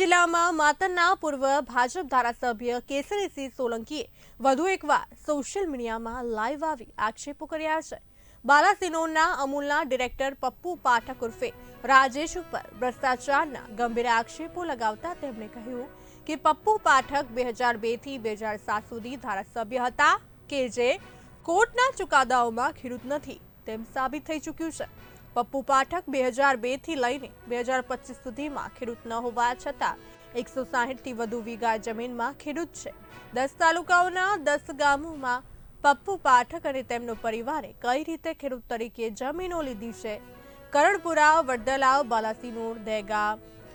જિલ્લામાં માતરના પૂર્વ ભાજપ ધારાસભ્ય કેસરીસિંહ સોલંકીએ વધુ એકવાર સોશિયલ મીડિયામાં લાઈવ આવી આક્ષેપો કર્યા છે. બાલાસિનોરના અમૂલના ડિરેક્ટર પપ્પુ પાઠક ઉર્ફે રાજેશ ઉપર ભ્રષ્ટાચારના ગંભીર આક્ષેપો લગાવતા તેમણે કહ્યું કે પપ્પુ પાઠક બે હજાર બેથી બે હજાર સાત સુધી ધારાસભ્ય હતા કે જે કોર્ટના ચુકાદાઓમાં ખેડૂત નથી તેમ સાબિત થઈ ચૂક્યું છે. પપ્પુ પાઠક બે હજાર બેથી લઈને બે હજાર પચીસ સુધીમાં ખેડૂત ન હોવા છતાં એકસો સાહીઠથી વધુ વીઘા જમીનમાં ખેડૂત છે. દસ તાલુકાઓના દસ ગામોમાં પપ્પુ પાઠક અને તેમનો પરિવારે કઈ રીતે ખેડૂત તરીકે જમીનો લીધી છે? કરણપુરા, વડદલાવ, બાલાસિનોર દેગા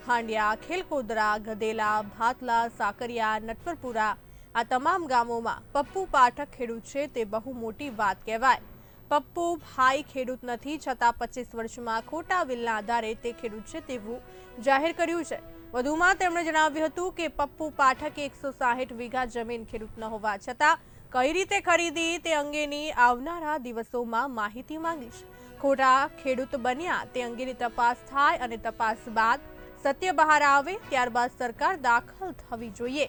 હાંડિયા, ખેલકોદરા, ગધેલા, ભાતલા, સાકરિયા, નટવરપુરા આ તમામ ગામોમાં પપ્પુ પાઠક ખેડૂત છે તે બહુ મોટી વાત કહેવાય. પપ્પુ ભાઈ ખેડૂત નથી, છતાં પચીસ વર્ષમાં ખોટા બિલના આધારે તે ખેડૂત છે તેવું જાહેર કર્યું છે. વધુમાં તેમણે જણાવ્યું હતું કે પપ્પુ પાઠકે એકસો સાહીઠ વીઘા જમીન ખેડૂત ન હોવા છતાં કઈ રીતે ખરીદી તે અંગેની આવનારા દિવસોમાં માહિતી માંગીશ. ખોટા ખેડૂત બન્યા તે અંગેની તપાસ થાય અને તપાસ બાદ સત્ય બહાર આવે, ત્યારબાદ સરકાર દાખલ થવી જોઈએ.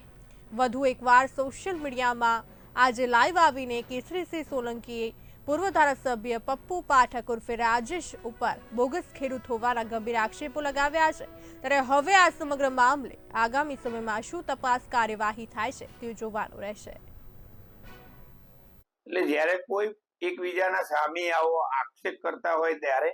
વધુ એકવાર સોશિયલ મીડિયામાં આજે લાઈવ આવીને કેસરીસિંહ સોલંકીએ પૂર્વ ધારાસભ્ય પપ્પુ પાઠક ઉર્ફે રાજેશ ઉપર બોગસ ખેડૂત હોવાના ગંભીર આક્ષેપો લગાવ્યા છે. ત્યારે હવે આ સમગ્ર મામલે આગામી સમયમાં શું તપાસ કાર્યવાહી થાય છે તે જોવાનું રહેશે. એટલે જ્યારે કોઈ એકબીજાના સામે આવો આક્ષેપ કરતા હોય ત્યારે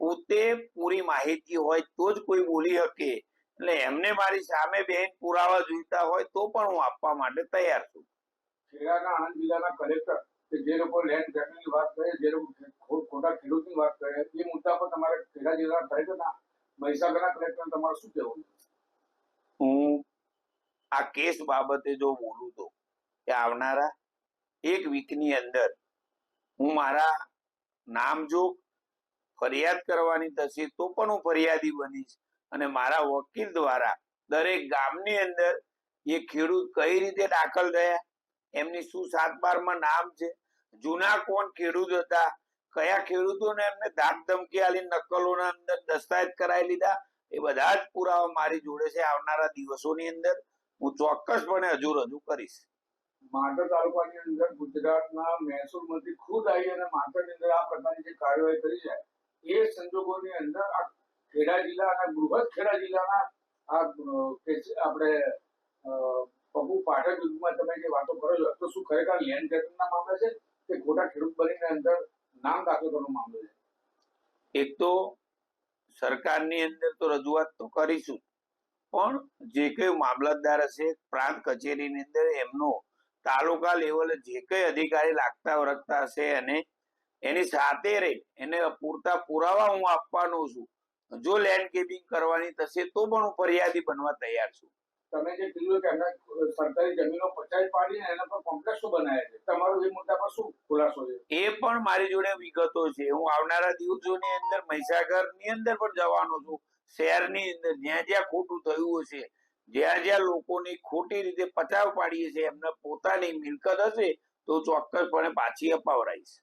પોતે પૂરી માહિતી હોય તો જ કોઈ બોલી શકે. એટલે એમને મારી સામે બેન પુરાવા જોઈતા હોય તો પણ હું આપવા માટે તૈયાર છું. ખેડાના આણંદ જિલ્લાના કલેક્ટર કે જે લોકો લેન્ડ ગ્રેબિંગની વાત કરે, જે લોકો ખોટા ખેડૂતની વાત કરે, એ મુદ્દા પર તમારે ખેડા જિલ્લાના કલેક્ટરના મહીસાગરના કલેક્ટરને તમારે શું કહેવું? હું આ કેસ બાબતે જો બોલું તો કે આવનારા એક વીકની અંદર હું મારા નામ જો ફરિયાદ કરવાની થશે તો પણ હું ફરિયાદી બનીશ અને મારા વકીલ દ્વારા દરેક ગામની અંદર એ ખેડૂત કઈ રીતે દાખલ થયા એમની શું સાત બારમાં નામ છે. જૂના કોણ ખેડૂત હતા? કયા ખેડૂતોને એમને ધાક ધમકી આલી નકલોના અંદર દસ્તાવેજ કરાવી લીધા? એ બધા જ પુરાવા મારી જોડે છે આવનારા દિવસોની અંદર. હું ચોક્કસપણે હજુ રજૂ કરીશ. માતર તાલુકાની અંદર ગુજરાતના મહેસૂલ મંત્રી ખુદ આવી અને માતરની અંદર આ પ્રકારની જે કાર્યવાહી કરી છે, એ સંજોગોની અંદર આ ખેડા જિલ્લા અને બૃહદ ખેડા જિલ્લાના આ આપણે અ, પાટણ યુગમાં તમે જે વાતો કરો છો તો શું ખરેખર લેન્ડ ગ્રેબિંગના મામલે છે કે ખોટા ખેડૂત બનીને અંદર નામ દાખલ કરવાનો મામલો છે? એક તો સરકારની અંદર તો રજૂઆત તો કરીશું. પણ જે કઈ મામલતદાર હશે પ્રાંત કચેરીની અંદર એમનો તાલુકા લેવલે જે કઈ અધિકારી લાગતા વળગતા હશે અને એની સાથે રહી એને પૂરતા પુરાવા હું આપવાનો છું. જો લેન્ડ કેબિંગ કરવાની થશે તો પણ હું ફરિયાદી બનવા તૈયાર છું. તમે જે કીધું કે એમના સરકારી જમીનો પચાવી પાડીને એના પર કોમ્પ્લેક્સો બનાવ્યા છે? તમારો એ મુદ્દા પર શું ખુલાસો છે? એ પણ મારી જોડે વિગતો છે. હું આવનારા દિવસોની અંદર મહીસાગરની અંદર પણ જવાનો છું. શહેરની અંદર જ્યાં જ્યાં ખોટું થયું હશે, જ્યાં જ્યાં લોકોની ખોટી રીતે પચાવ પાડીએ છે એમને પોતાની મિલકત હશે, તો ચોક્કસપણે પાછી અપાવરાઈશ